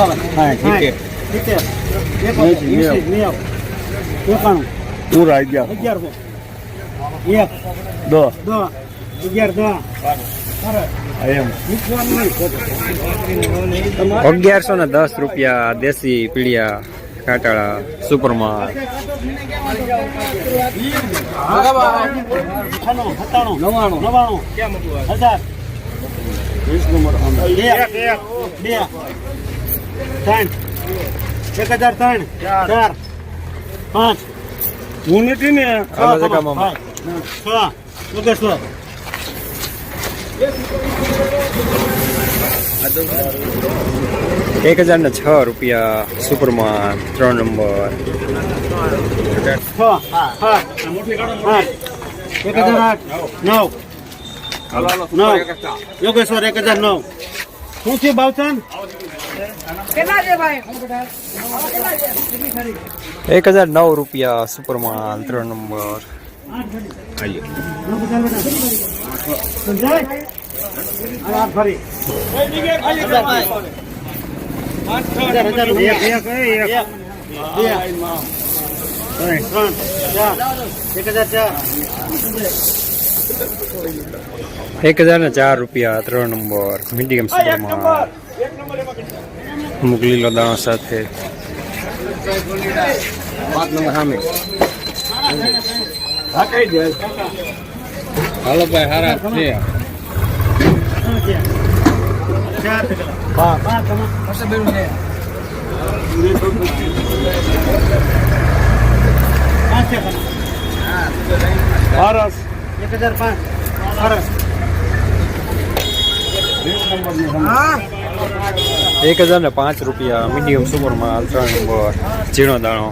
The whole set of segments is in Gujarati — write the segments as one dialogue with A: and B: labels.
A: એકાવન
B: હા, સિત્તેર.
A: એકાણું
B: પૂરા અગિયાર
A: અગિયારસો એક
B: દસ
A: દો. અગિયાર દો
C: અગિયારસો ને દસ રૂપિયા દેશી પીડિયા કાટાળા સુપરમાં
A: નવાણું નવ્વાણું. હજાર.
B: વીસ નંબર
A: બે. ત્રણ. એક હજાર ત્રણ. ચાર. પાંચ.
B: હું. નથી ને.
A: છ ઓગણસો
C: એક હજાર ને છ રૂપિયા સુપરમાં ત્રણ નંબર.
A: એક હજાર આઠ. નવ. નવ. યોગેશ્વર એક હજાર નવ. શું છે ભાવચંદ
C: એક હજાર નવ રૂપિયા સુપરમાં ત્રણ નંબર.
A: એક હજાર
C: ને ચાર રૂપિયા ત્રણ નંબર. મીડિયમ સુપરમાં અમુક લીલો દાણો સાથે
B: પાંચ નંબર સામે હાલો ભાઈ હારા છે
A: ચાર પાંચ પાંચ પાંચ છે
B: ભારસ
A: એક હજાર પાંચ સરસ
B: વીસ નંબરની સામે.
C: એક હજાર ને પાંચ રૂપિયા મીડિયમ સુપરમાં ત્રણ નંબર ઝીણો દાણો.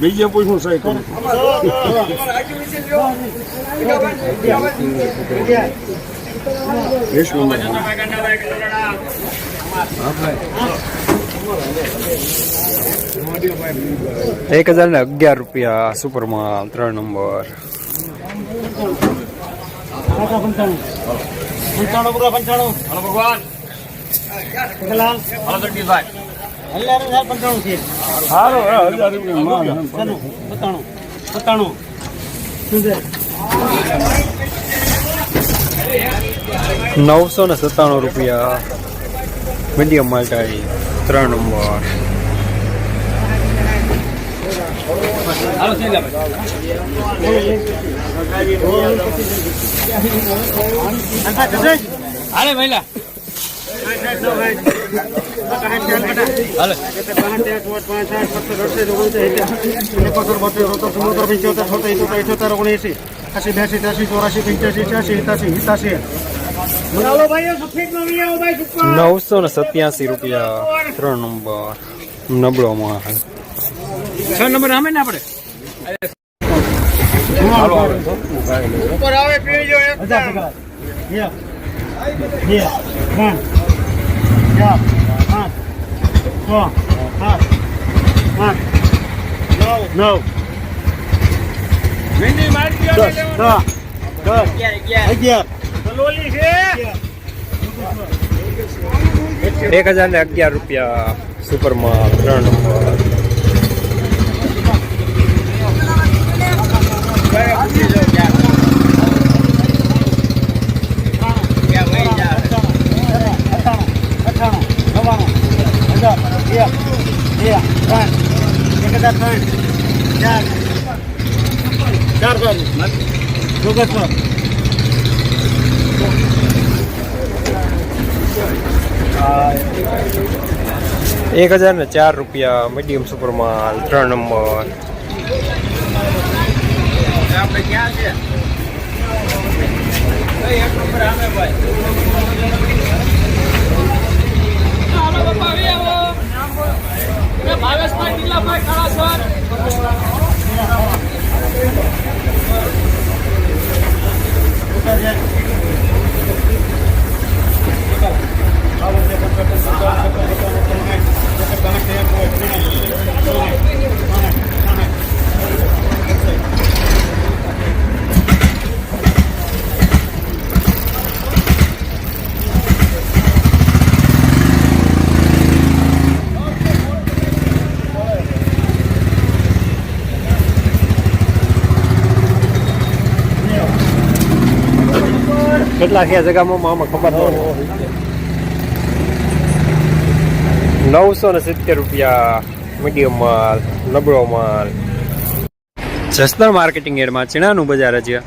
B: બીજે પૂછું સહી કરું સામે.
C: એક હજાર ને અગિયાર રૂપિયા સુપરમાં ત્રણ નંબર.
A: પંચાણું પંચાણું. સત્તાણું રૂપિયા
B: મીડિયમ ભગવાન
A: લાલ
B: હાલો જગદીશભાઈ
A: હલ્લારે સાહેબ પંચાણું છે
B: સારો હે, હજાર રૂપિયા માલ હે.
A: સત્તાણું સત્તાણું સત્તાણું શું છે
C: નવસો ને
B: મહિલા
C: સત્યાસી રૂપિયા ત્રણ નંબર. નબળો માલ
B: છ. નંબર અમે ને આપણે. ઉપર આવે પી જો એક
A: નવ. દસ. અગિયાર.
C: એક હજાર ને અગિયાર રૂપિયા સુપરમાં ત્રણ નંબર.
A: ચાર અઠ્ઠાણું નવ્વાણું હજાર એક બે ત્રણ એક હજાર ત્રણ ચાર ચાર બાજુ ચોગસમાં
C: એક હજાર ને ચાર રૂપિયા મીડિયમ સુપરમાં ત્રણ નંબર
B: ક્યાં છે
C: કેટલા છે જગામાં? મામા ખબર ન નવસો ને સિત્તેર રૂપિયા મીડિયમ માલ, નબળો માલ. જસદણ માર્કેટિંગ એડમાં ચીણાનું બજાર છે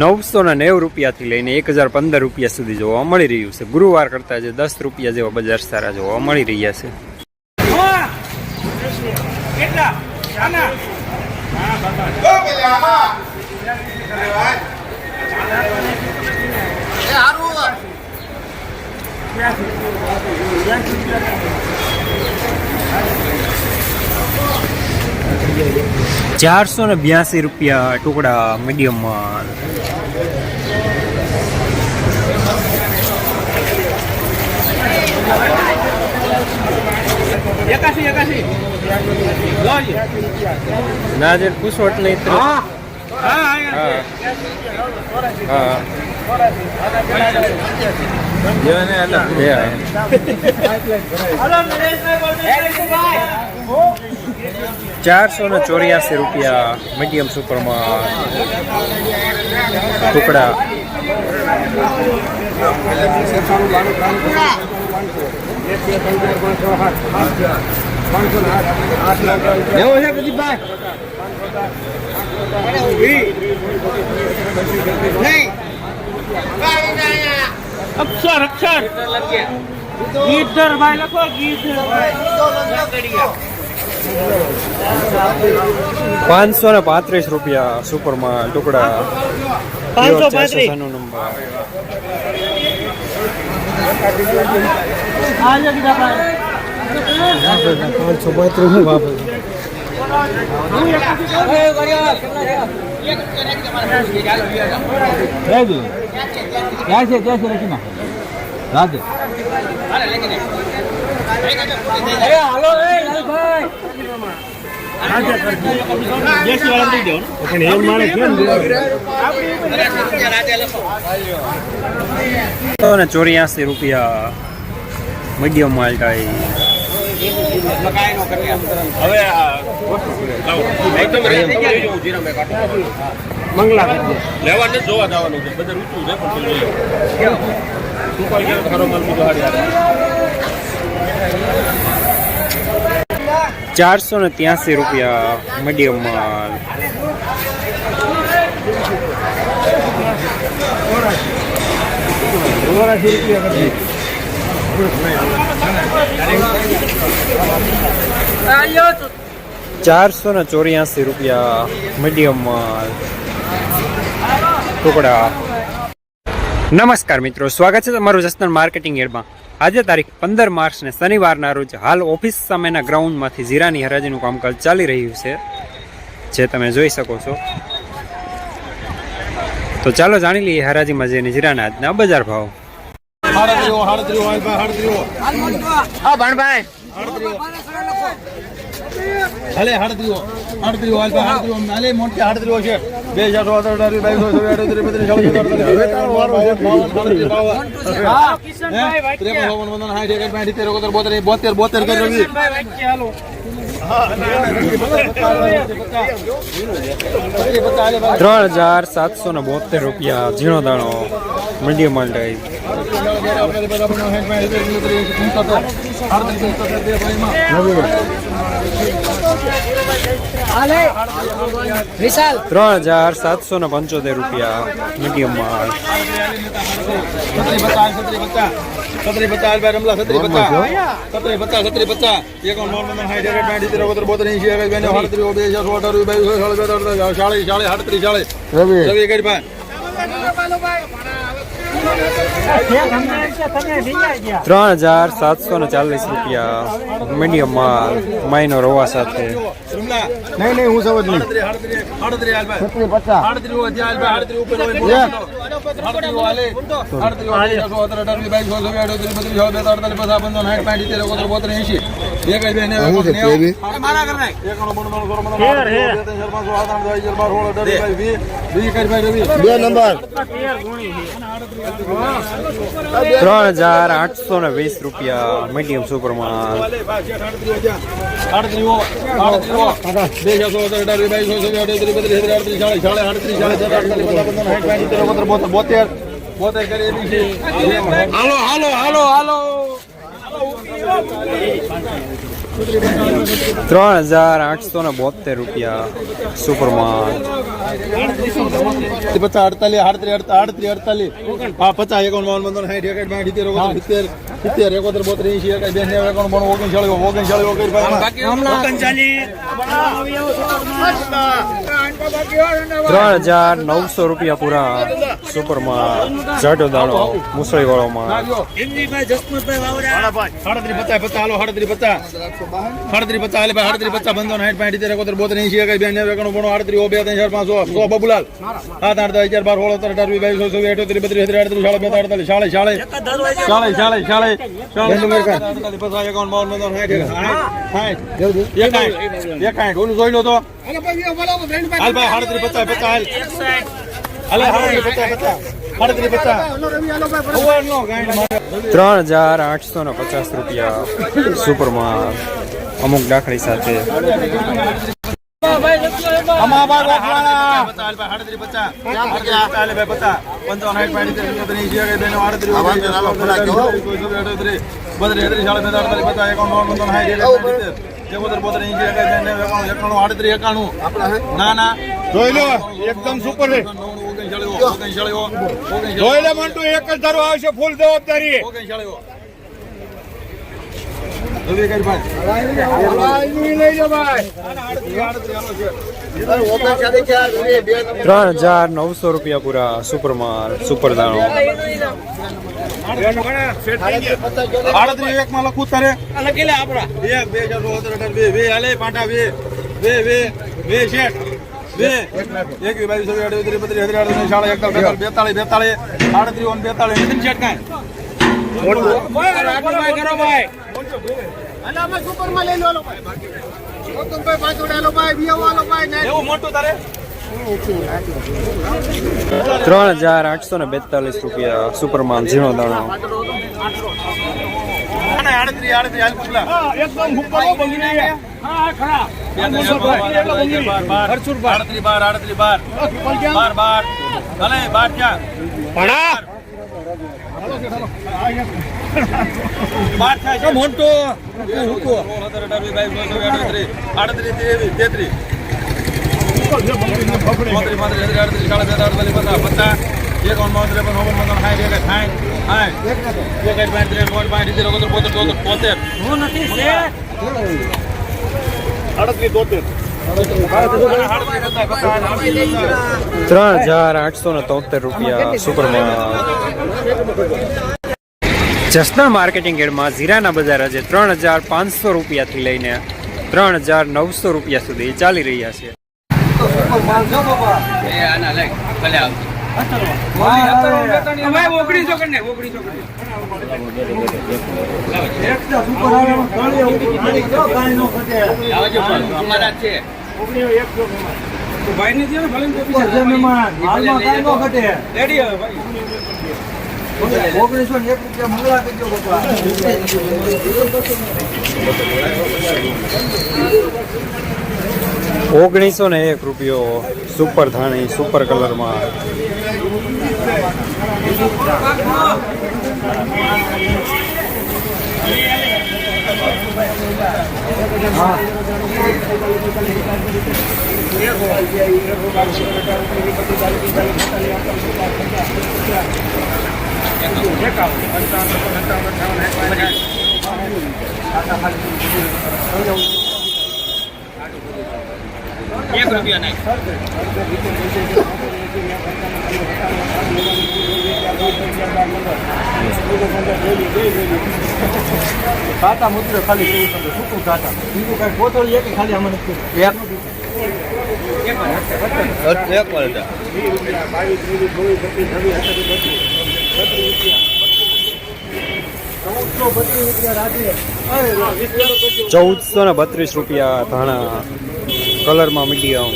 C: નવસો ને નેવું રૂપિયાથી લઈને એક હજાર પંદર રૂપિયા સુધી જોવા મળી રહ્યું છે. ગુરુવાર કરતાં જે દસ રૂપિયા જેવા બજાર સારા જોવા મળી રહ્યા છે.
D: કેટલા?
C: ચારસો ને બ્યાસી રૂપિયા ટુકડા
D: મીડિયમમાં લોજી
C: ના જે પૂછવટ નહીં
D: હા હા
C: હા. ચારસો ને ચોર્યાસી રૂપિયા મીડિયમ સુપરમાં ટુકડા.
D: લેવો છે પ્રદીપભાઈ અક્ષર અક્ષર. ગીધર ભાઈ લખો ગીધર
C: પાંચસો ને પાંત્રીસ રૂપિયા સુપરમાં ટુકડા.
D: પાંચસો પાંત્રીસ.
C: પાંચસો પાંત્રીસ હું વાપરું
D: દેશી વાળા દઈ હાલો
E: પણ એમ મારે કેમ
C: તો ને ચોર્યાસી રૂપિયા મીડિયમ
D: માલ્ટા
E: મંગલા કરજે
D: લેવા. નથી જોવા જવાનું છે. બધે ઊંચું છે પણ જોઈ લે. તું કોઈ કે ખરો માલ બીજો હારી
C: ચારસો ને ત્યાસી રૂપિયા મીડિયમ માલ. ચારસો ને ચોર્યાસી રૂપિયા મીડિયમ ટુકડા. નમસ્કાર મિત્રો સ્વાગત છે તમારું જસદણ માર્કેટિંગ એડમાં. આજે તારીખ પંદર માર્ચને શનિવારના રોજ હાલ ઓફિસ સામેના ગ્રાઉન્ડમાંથી જીરાની હરાજીનું કામકાજ ચાલી રહ્યું છે જે તમે જોઈ શકો છો. તો ચાલો જાણી લઈએ હરાજીમાં જઈને જીરાના આજના બજાર ભાવ.
D: હા ભણભાઈ.
E: હાલે હાડત્રીઓ હાડત્રીઓ હાલ હાડત્રીઓ હાલે મોટી હાડત્રીઓ છે. બે હજાર સો અઢાર બાવીસો છવ્વીસ અઠ્યાત્રીસ બત્રીસ ચાલીસ અડતાલીસ, હવે તારો વારો છે, બાવન સાડત્રીસ બાવન
D: હા. કિશનભાઈ
E: ત્રેપન
D: વાક્ય
E: ચોપન પંચાવન સાઠ એકસઠ બાસઠ સિત્તેર એકોતેર
C: ત્રણ હજાર સાતસો ને બોતેર રૂપિયા ઝીણો દાણો મીડિયમ માલ ટાઈપ ત્રણ હજાર સાતસો ને પંચોતેર રૂપિયા મીડિયમ માલ
E: સત્રી પચાસ રૂપિયા રમલા સત્રી પચાસ સત્રી પચાસ સત્રી પચાસ એક સાડી ચાળીસ ચાળીસ સાડત્રીસ ચાળીસ રવિ રવિ કરી
C: ત્રણ હજાર સાતસો ને ચાલીસ રૂપિયા મીડિયમ માલ માઇનો રવા સાથે
E: નહીં નહીં હું સમજ નહીં બે બે નંબર
C: ત્રણ હજાર આઠસો ને વીસ રૂપિયા મીડિયમ સુપર માલ
E: બોતેર બોતેર કરી હાલો હાલો હાલો હાલો.
C: ત્રણ હજાર આઠસો ને બોતેર રૂપિયા સુપરમાલ
E: પચાસ અડતાલીસ આડત્રીસ આડત્રીસ અડતાલીસ. હા પચાસ એકાવન બાવન પંદર સાઠ બાઠ સિત્તેર. સિત્તેર એકોતેર બોતેર
C: ત્રણ હજાર નવસો રૂપિયા પૂરા સુપરમાલ જાડો દાણો મુસળી વાળો હળદરી
E: પત્તા પચાસ પચાસ હાલો હળદરી પચાસ. હળદરી પચાસ હાલે ભાઈ હળદરી પચાસ બંધો સાઠ પાંઠ સિત્તેર એકોતેર બોતેર બેસી એકાવન બાવન આડત્રીસ ઓ બે ત્રણ ચાર પાંચ સો સો બબુલાલ. સાત આઠ દસ અગિયાર બાર સોળ અઢાર વીસ બાવીસ ચોવીસ અઠોતેર બત્રીસ ત્રીસ અડત્રીસ શાળે બેતા અડતાલીસ શાળે શાળે શાળે શાળે ઓલું જોઈ તો હાલ ભાઈ સાડત્રીસ પચાસ હાલ હાલે સાડત્રીસ પચાસ
C: ત્રણ હજાર આઠસો ને પચાસ રૂપિયા સુપરમાં અમુક દાખલી સાથે.
E: ના ના
B: જોઈ લો એકદમ સુપર છે. જોઈ લે મંટુ એક જ ધારો આવશે ફૂલ જવાબદારી.
C: ત્રણ હજાર નવસો રૂપિયા પૂરા સુપરમાલ સુપર દાણો
E: આડત્રીસ એક માં લખું તારે એક બે ચાર સો સત્તર અઢાર બે બે હાલે પાંટા બે બે બે બે શેઠ બે એક બત્રીસ હજાર અડત્રીસ સાડા એકતાલીસ બેતાલીસ બેતાલીસ આડત્રીસ ઓન બેતાલીસ નથી શેઠ કાંઈ એવું મોટું તારે?
C: ત્રણ હજાર આઠસો ને બેતાલીસ રૂપિયા સુપરમાન ઝીણો દાણો.
E: આડત્રીસ સિત્તેર ઓગણત્રીસ બોતેર ચોતેર
C: ત્રણ હજાર આઠસો ને તોતેર રૂપિયા સુપરમાલ જસદણ માર્કેટિંગ ગેડમાં જીરાના બજાર આજે ત્રણ હજાર પાંચસો રૂપિયાથી લઈને ત્રણ હજાર નવસો રૂપિયા સુધી ચાલી રહ્યા છે ઓગણીસો ને એક રૂપિયો સુપર ધાણી સુપર કલરમાં.
E: ખાતા મૂત્ર ખાલી કેવું સમજો સૂકું ખાતા બીજું કાંઈ કોથળી એક ખાલી આમાં નથી
C: ચૌદસો ને બત્રીસ રૂપિયા ધાણા કલરમાં મીડિયમ.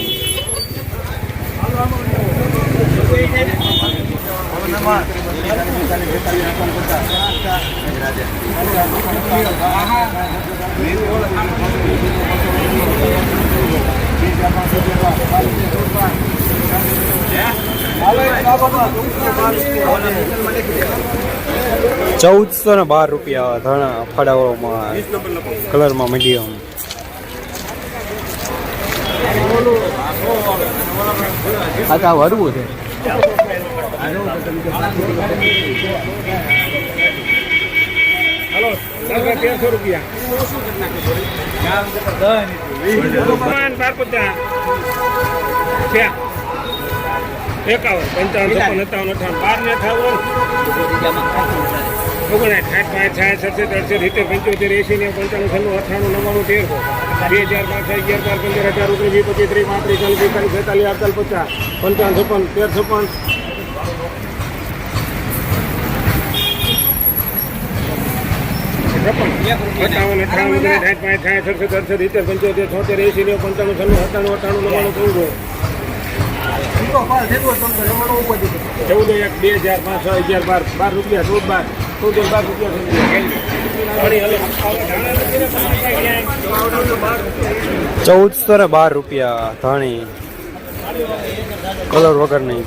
C: ચૌદસો ને બાર રૂપિયા ધાણા ફાડાવાળોમાં કલરમાં મીડિયમ.
E: આ તો વરવું છે.
D: રૂપિયા એકાવન પંચાવન છપ્પન સત્તાવન અઠાવન બાર ને અઠાવન. ઓગણસાઠ સાઠ પાંચ છાઠ સડસઠ અડસઠ સિત્તેર પંચોતેર એસી ને પંચાણું છન્નું અઠાણું નવ્વાણું તેર બે હજાર પાંચ અગિયાર બાર પંદર હજાર ઓગણીસ વીસ પચીસ ત્રીસ પાંત્રીસ ચાલીસ બેતાલીસ છેતાલીસ અડતાલીસ પચાસ પંચાવન છપ્પન તેર છપ્પન. અઠાવન અઠાવન ઓગણીસ સાઠ પાંચ છાઠ સડસઠ અડસઠ સિત્તેર પંચોતેર છોતેર એસી ને પંચાણું છન્નું અઠાણું અઠાણું નવ્વાણું ચૌદ ચૌદ એક બે હજાર પાંચ છ અગિયાર બાર બાર રૂપિયા ચૌદ બાર ચૌદ બાર રૂપિયા
C: ચૌદસો ને બાર રૂપિયા ધાણી. કલર વગરની